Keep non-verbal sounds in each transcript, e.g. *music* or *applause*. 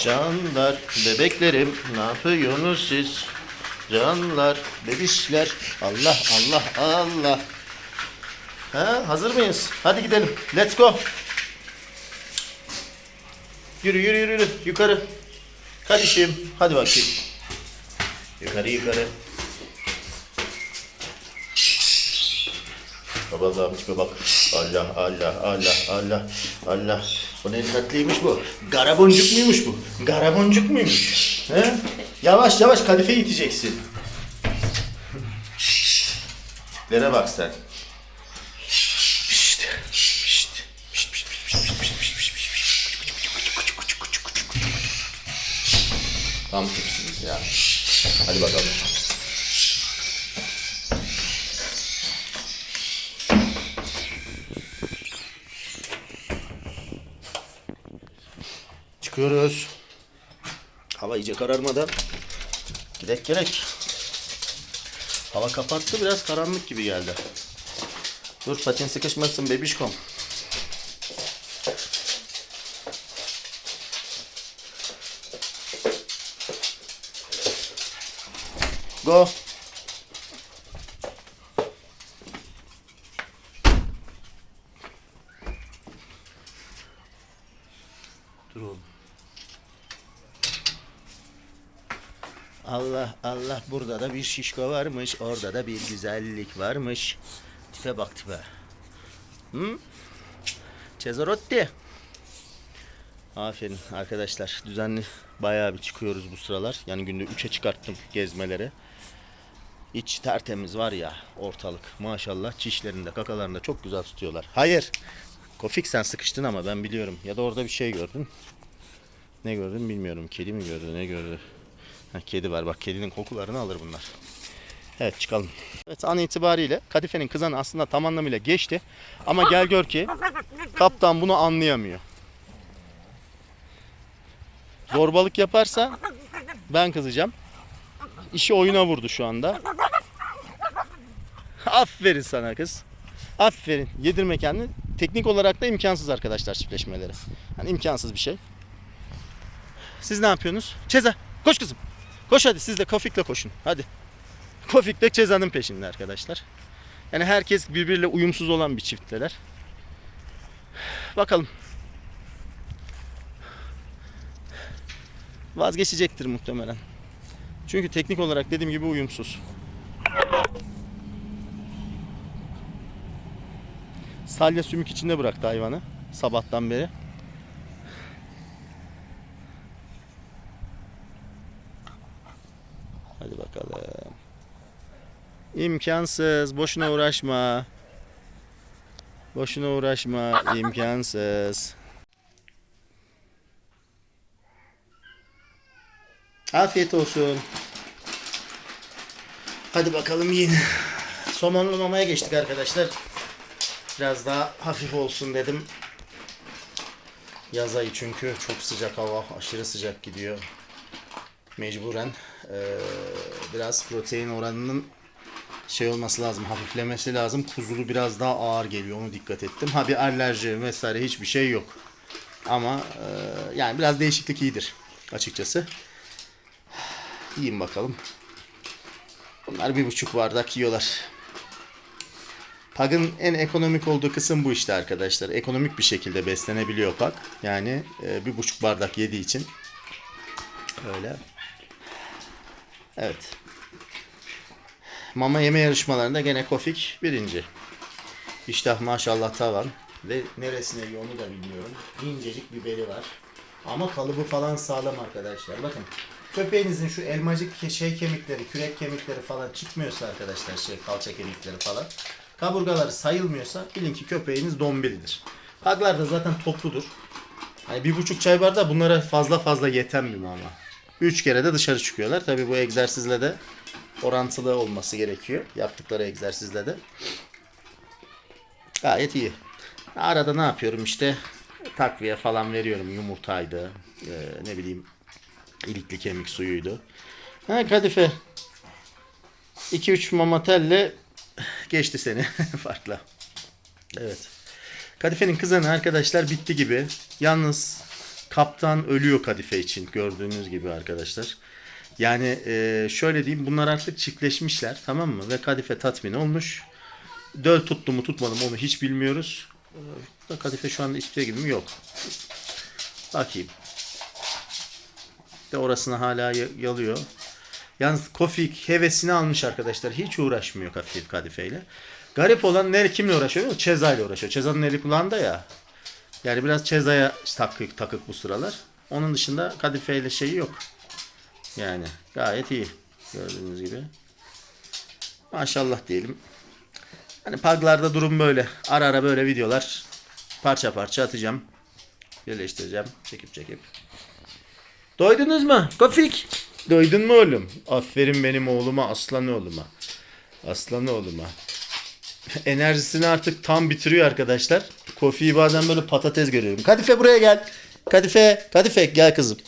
Canlar, bebeklerim ne yapıyorsunuz siz? Canlar, bebişler. Allah Allah Allah. Ha, hazır mıyız? Hadi gidelim. Let's go. Yürü yürü yürü yürü. Yukarı. Kardeşim. Hadi bakayım. Yukarı yukarı. Baba tipe bak. Allah Allah Allah Allah Allah. Bu ne tatlıymış bu? Garaboncuk muymuş bu? Garaboncuk muymuş? He? Yavaş yavaş kadife iteceksin. Lere bak sen. Tam tipsiniz ya. Hadi bakalım. Çıkıyoruz. Hava iyice kararmadan gidek gerek. Hava kapattı biraz karanlık gibi geldi. Dur patin sıkışmasın bebişkom. Go. Dur oğlum. Allah burada da bir şişko varmış. Orada da bir güzellik varmış. Tipe bak tipe. Hı? Cesarotti. Aferin arkadaşlar. Düzenli bayağı bir çıkıyoruz bu sıralar. Yani günde 3'e çıkarttım gezmelere. İç tertemiz var ya ortalık. Maşallah çişlerinde kakalarında çok güzel tutuyorlar. Hayır. Kofik sen sıkıştın ama ben biliyorum. Ya da orada bir şey gördün. Ne gördün bilmiyorum. Kedi mi gördü ne gördü? Ha, kedi var bak kedinin kokularını alır bunlar. Evet çıkalım. Evet an itibariyle kadifenin kızanı aslında tam anlamıyla geçti. Ama gel gör ki kaptan bunu anlayamıyor. Zorbalık yaparsa ben kızacağım. İşi oyuna vurdu şu anda. Aferin sana kız. Aferin. Yedirme kendini. Teknik olarak da imkansız arkadaşlar çiftleşmeleri. Yani imkansız bir şey. Siz ne yapıyorsunuz? Çeza. Koş kızım. Koş hadi siz de Kofik'le koşun. Hadi. *laughs* Kofik de Ceza'nın peşinde arkadaşlar. Yani herkes birbiriyle uyumsuz olan bir çiftteler. Bakalım. Vazgeçecektir muhtemelen. Çünkü teknik olarak dediğim gibi uyumsuz. Salya sümük içinde bıraktı hayvanı sabahtan beri. Hadi bakalım. İmkansız. Boşuna uğraşma. Boşuna uğraşma. imkansız. Afiyet olsun. Hadi bakalım yiyin. Somonlu mamaya geçtik arkadaşlar. Biraz daha hafif olsun dedim. Yaz ayı çünkü çok sıcak hava, aşırı sıcak gidiyor. Mecburen eee, biraz protein oranının şey olması lazım, hafiflemesi lazım. Kuzulu biraz daha ağır geliyor, onu dikkat ettim. Ha bir alerji vesaire hiçbir şey yok. Ama eee, yani biraz değişiklik iyidir açıkçası. Yiyin bakalım. Bunlar bir buçuk bardak yiyorlar. Pag'ın en ekonomik olduğu kısım bu işte arkadaşlar. Ekonomik bir şekilde beslenebiliyor Pag. Yani e, bir buçuk bardak yediği için öyle. Evet. Mama yeme yarışmalarında gene Kofik birinci. İştah maşallah tavan. Ve neresine yiyor onu da bilmiyorum. İncecik bir beli var. Ama kalıbı falan sağlam arkadaşlar. Bakın köpeğinizin şu elmacık şey kemikleri, kürek kemikleri falan çıkmıyorsa arkadaşlar şey kalça kemikleri falan. Kaburgaları sayılmıyorsa bilin ki köpeğiniz dombilidir. Paglar da zaten topludur. Hani bir buçuk çay bardağı bunlara fazla fazla yeten bir mama. Üç kere de dışarı çıkıyorlar. Tabi bu egzersizle de orantılı olması gerekiyor. Yaptıkları egzersizle de. Gayet iyi. Arada ne yapıyorum işte takviye falan veriyorum. Yumurtaydı. eee, ne bileyim ilikli kemik suyuydu. Ha kadife. 2-3 mamatelle geçti seni *laughs* farkla. Evet. Kadifenin kızanı arkadaşlar bitti gibi. Yalnız kaptan ölüyor kadife için gördüğünüz gibi arkadaşlar. Yani e, şöyle diyeyim bunlar artık çiftleşmişler tamam mı? Ve kadife tatmin olmuş. Döl tuttu mu tutmadı mı onu hiç bilmiyoruz. E, kadife şu anda istiyor gibi mi? Yok. Bakayım. De orasını hala ya- yalıyor. Yalnız Kofik hevesini almış arkadaşlar. Hiç uğraşmıyor Kofik kadifeyle. Garip olan nere kimle uğraşıyor? Çeza ile uğraşıyor. Çeza'nın eli kulağında ya. Yani biraz Çeza'ya takık takık bu sıralar. Onun dışında kadifeyle şeyi yok. Yani gayet iyi. Gördüğünüz gibi. Maşallah diyelim. Hani paglarda durum böyle. Ara ara böyle videolar parça parça atacağım. Birleştireceğim. Çekip çekip. Doydunuz mu? Kofik. Doydun mu oğlum? Aferin benim oğluma, aslan oğluma. Aslan oğluma. *laughs* Enerjisini artık tam bitiriyor arkadaşlar. Kofi'yi bazen böyle patates görüyorum. Kadife buraya gel. Kadife, Kadife gel kızım.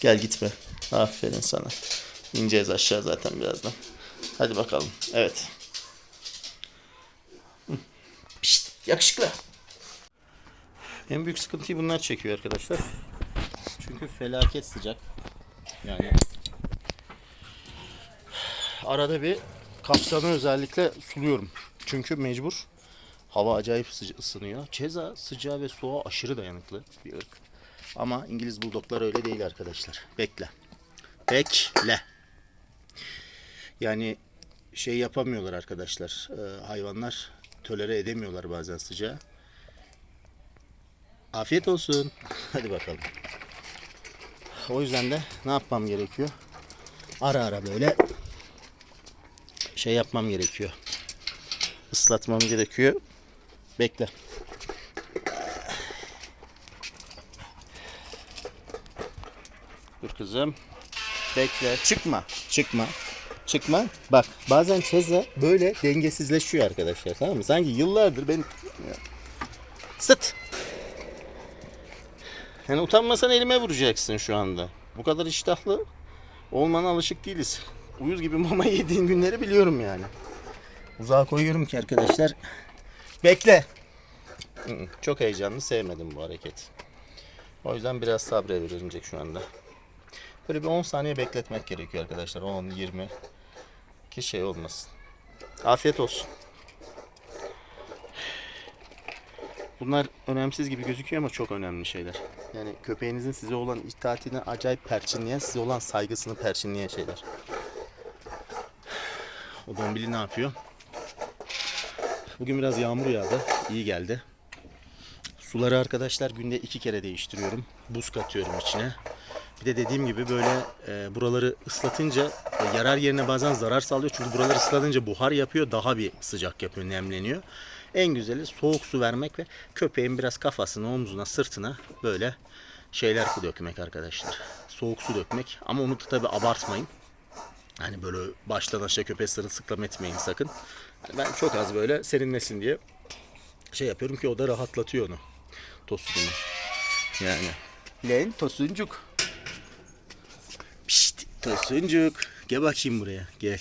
Gel gitme. Aferin sana. İneceğiz aşağı zaten birazdan. Hadi bakalım. Evet. Pişt, yakışıklı. En büyük sıkıntıyı bunlar çekiyor arkadaşlar. Çünkü felaket sıcak. Yani arada bir kaptanı özellikle suluyorum. Çünkü mecbur. Hava acayip ısınıyor. Ceza sıcağı ve soğuğa aşırı dayanıklı bir ırk. Ama İngiliz buldoklar öyle değil arkadaşlar. Bekle. Bekle. Yani şey yapamıyorlar arkadaşlar. Ee, hayvanlar tolere edemiyorlar bazen sıcağı. Afiyet olsun. *laughs* Hadi bakalım. O yüzden de ne yapmam gerekiyor? Ara ara böyle şey yapmam gerekiyor. Islatmam gerekiyor. Bekle. Dur kızım. Bekle. Çıkma. Çıkma. Çıkma. Bak bazen Çeza böyle dengesizleşiyor arkadaşlar tamam mı? Sanki yıllardır ben Sıt. Yani utanmasan elime vuracaksın şu anda. Bu kadar iştahlı olmana alışık değiliz. Uyuz gibi mama *laughs* yediğin günleri biliyorum yani. Uzağa koyuyorum ki arkadaşlar. Bekle. Çok heyecanlı sevmedim bu hareket. O yüzden biraz sabredecek şu anda. Böyle bir 10 saniye bekletmek gerekiyor arkadaşlar. 10 20 ki şey olmasın. Afiyet olsun. Bunlar önemsiz gibi gözüküyor ama çok önemli şeyler. Yani köpeğinizin size olan itaatini acayip perçinleyen, size olan saygısını perçinleyen şeyler. O dombili ne yapıyor? Bugün biraz yağmur yağdı. iyi geldi. Suları arkadaşlar günde iki kere değiştiriyorum. Buz katıyorum içine. Bir de dediğim gibi böyle e, buraları ıslatınca e, yarar yerine bazen zarar sağlıyor. Çünkü buraları ıslatınca buhar yapıyor. Daha bir sıcak yapıyor, nemleniyor. En güzeli soğuk su vermek ve köpeğin biraz kafasına, omzuna, sırtına böyle şeyler dökmek arkadaşlar. Soğuk su dökmek. Ama onu da tabi abartmayın. Hani böyle baştan aşağı köpeğe sırılsıklam etmeyin sakın. Hani ben çok az böyle serinlesin diye şey yapıyorum ki o da rahatlatıyor onu. Tosunu. Yani. Lan tosuncuk. Tosuncuk. Gel bakayım buraya gel.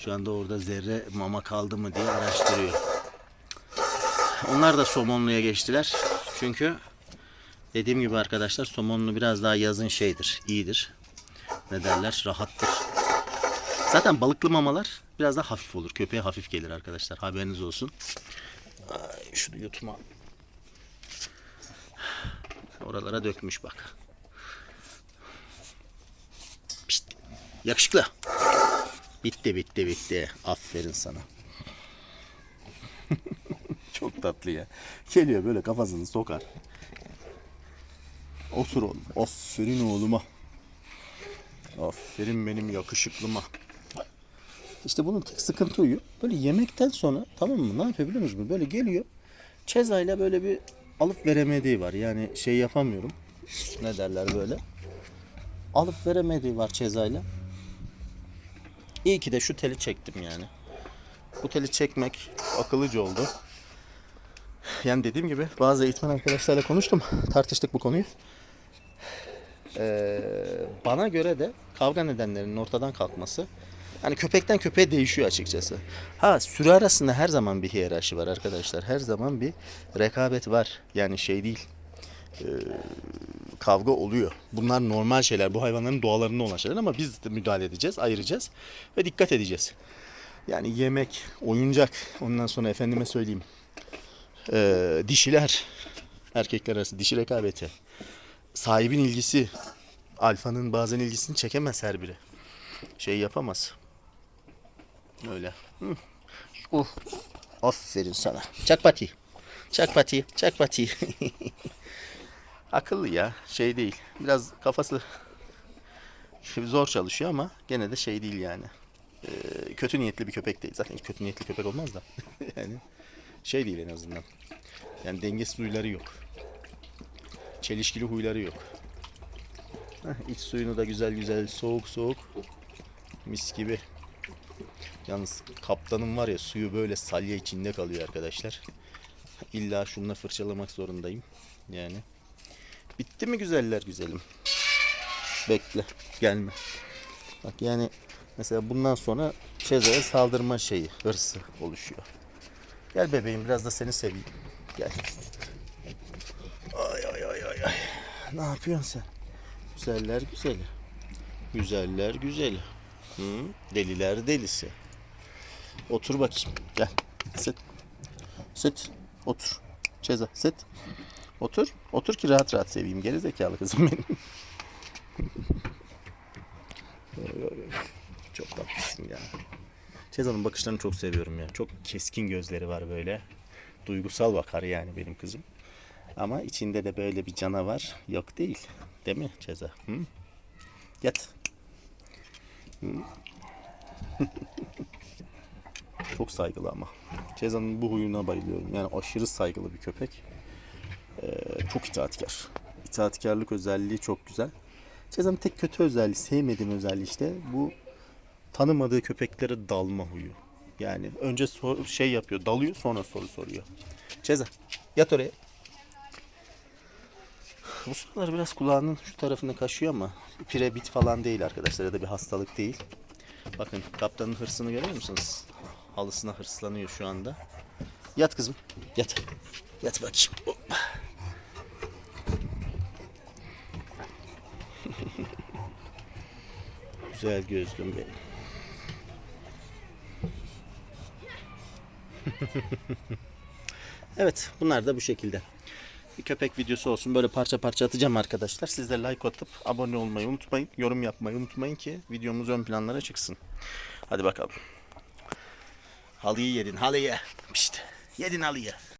Şu anda orada zerre mama kaldı mı diye araştırıyor. Onlar da somonluya geçtiler. Çünkü dediğim gibi arkadaşlar somonlu biraz daha yazın şeydir, iyidir. Ne derler? Rahattır. Zaten balıklı mamalar biraz daha hafif olur. Köpeğe hafif gelir arkadaşlar. Haberiniz olsun. Ay, şunu yutma. Oralara dökmüş bak. Yakışıklı. Bitti bitti bitti. Aferin sana. *laughs* Çok tatlı ya. Geliyor böyle kafasını sokar. Otur oğlum. Aferin oğluma. Aferin benim yakışıklıma. İşte bunun tek sıkıntı uyuyor. Böyle yemekten sonra tamam mı? Ne yapıyor biliyor musunuz? Böyle geliyor. Çezayla böyle bir alıp veremediği var. Yani şey yapamıyorum. Ne derler böyle. Alıp veremediği var Çezayla. İyi ki de şu teli çektim yani. Bu teli çekmek akıllıca oldu. Yani dediğim gibi bazı eğitmen arkadaşlarla konuştum. Tartıştık bu konuyu. Ee, bana göre de kavga nedenlerinin ortadan kalkması yani köpekten köpeğe değişiyor açıkçası. Ha sürü arasında her zaman bir hiyerarşi var arkadaşlar. Her zaman bir rekabet var. Yani şey değil. e, kavga oluyor. Bunlar normal şeyler. Bu hayvanların doğalarında olan şeyler ama biz de müdahale edeceğiz, ayıracağız ve dikkat edeceğiz. Yani yemek, oyuncak, ondan sonra efendime söyleyeyim. e, dişiler, erkekler arası dişi rekabeti. Sahibin ilgisi, alfanın bazen ilgisini çekemez her biri. Şey yapamaz. Öyle. Hı. Uh. Aferin sana. Çak pati. Çak pati. Çak pati. *laughs* Akıllı ya. Şey değil. Biraz kafası zor çalışıyor ama gene de şey değil yani. Ee, kötü niyetli bir köpek değil. Zaten kötü niyetli köpek olmaz da. *laughs* yani şey değil en azından. Yani dengesiz huyları yok. Çelişkili huyları yok. Heh, iç suyunu da güzel güzel soğuk soğuk mis gibi. Yalnız kaptanın var ya suyu böyle salya içinde kalıyor arkadaşlar. İlla şununla fırçalamak zorundayım. Yani. Bitti mi güzeller güzelim? Bekle. Gelme. Bak yani mesela bundan sonra Ceza'ya saldırma şeyi, hırsı oluşuyor. Gel bebeğim biraz da seni seveyim. Gel. Ay ay ay ay ay. Ne yapıyorsun sen? Güzeller güzeli. Güzeller güzeli. Hı? Deliler delisi. Otur bakayım. Gel. Sit. Sit. Otur. Ceza. Sit. Otur. Otur ki rahat rahat seveyim. Geri zekalı kızım benim. *laughs* Çok tatlısın ya. Ceza'nın bakışlarını çok seviyorum ya. Çok keskin gözleri var böyle. Duygusal bakar yani benim kızım. Ama içinde de böyle bir canavar yok değil. Değil mi Ceza? Hı? Yat. Hı? *laughs* Çok saygılı ama. Ceza'nın bu huyuna bayılıyorum. Yani aşırı saygılı bir köpek. Ee, çok itaatkar. İtaatkarlık özelliği çok güzel. Ceza'nın tek kötü özelliği, sevmediğim özelliği işte bu tanımadığı köpeklere dalma huyu. Yani önce sor- şey yapıyor, dalıyor sonra soru soruyor. Ceza, yat oraya. Bu sıralar biraz kulağının şu tarafını kaşıyor ama pirebit falan değil arkadaşlar ya da bir hastalık değil. Bakın kaptanın hırsını görüyor musunuz? Halısına hırslanıyor şu anda. Yat kızım. Yat. Yat bakayım. Hoppa. *laughs* Güzel gözlüm benim. *laughs* evet bunlar da bu şekilde. Bir köpek videosu olsun böyle parça parça atacağım arkadaşlar. Siz de like atıp abone olmayı unutmayın. Yorum yapmayı unutmayın ki videomuz ön planlara çıksın. Hadi bakalım. Halıyı yedin halıyı. İşte yedin halıyı.